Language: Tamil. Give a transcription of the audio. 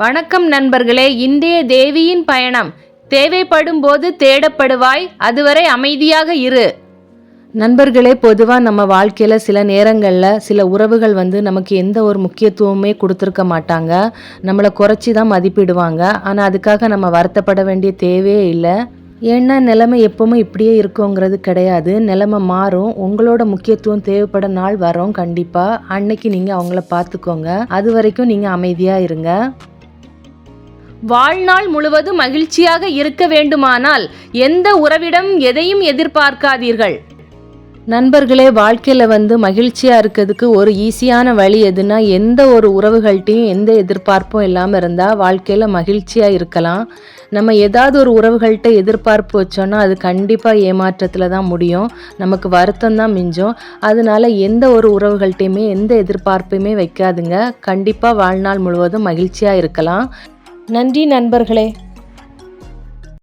வணக்கம் நண்பர்களே இன்றைய தேவியின் பயணம். தேவைப்படும் போது தேடப்படுவாய் அதுவரை அமைதியாக இரு. நண்பர்களே பொதுவாக நம்ம வாழ்க்கையில் சில நேரங்களில் சில உறவுகள் வந்து நமக்கு எந்த ஒரு முக்கியத்துவமே கொடுத்துருக்க மாட்டாங்க. நம்மளை குறைச்சி தான் மதிப்பிடுவாங்க. ஆனால் அதுக்காக நம்ம வருத்தப்பட வேண்டிய தேவையே இல்லை. ஏன்னா நிலைமை எப்பவுமே இப்படியே இருக்குங்கிறது கிடையாது. நிலைமை மாறும். உங்களோட முக்கியத்துவம் தேவைப்பட நாள் வரும். கண்டிப்பாக அன்னைக்கு நீங்கள் அவங்கள பார்த்துக்கோங்க. அது வரைக்கும் நீங்கள் அமைதியாக இருங்க. வாழ்நாள் முழுவதும் மகிழ்ச்சியாக இருக்க வேண்டுமானால் எந்த உறவிடம் எதையும் எதிர்பார்க்காதீர்கள். நண்பர்களே வாழ்க்கையில் வந்து மகிழ்ச்சியாக இருக்கிறதுக்கு ஒரு ஈஸியான வழி எதுனா எந்த ஒரு உறவுகள்கிட்டையும் எந்த எதிர்பார்ப்பும் இல்லாமல் இருந்தால் வாழ்க்கையில் மகிழ்ச்சியாக இருக்கலாம். நம்ம ஏதாவது ஒரு உறவுகள்கிட்ட எதிர்பார்ப்பு வச்சோன்னா அது கண்டிப்பாக ஏமாற்றத்தில் தான் முடியும். நமக்கு வருத்தம் தான் மிஞ்சும். அதனால எந்த ஒரு உறவுகள்கிட்டையுமே எந்த எதிர்பார்ப்புமே வைக்காதுங்க. கண்டிப்பாக வாழ்நாள் முழுவதும் மகிழ்ச்சியாக இருக்கலாம். நன்றி நண்பர்களே.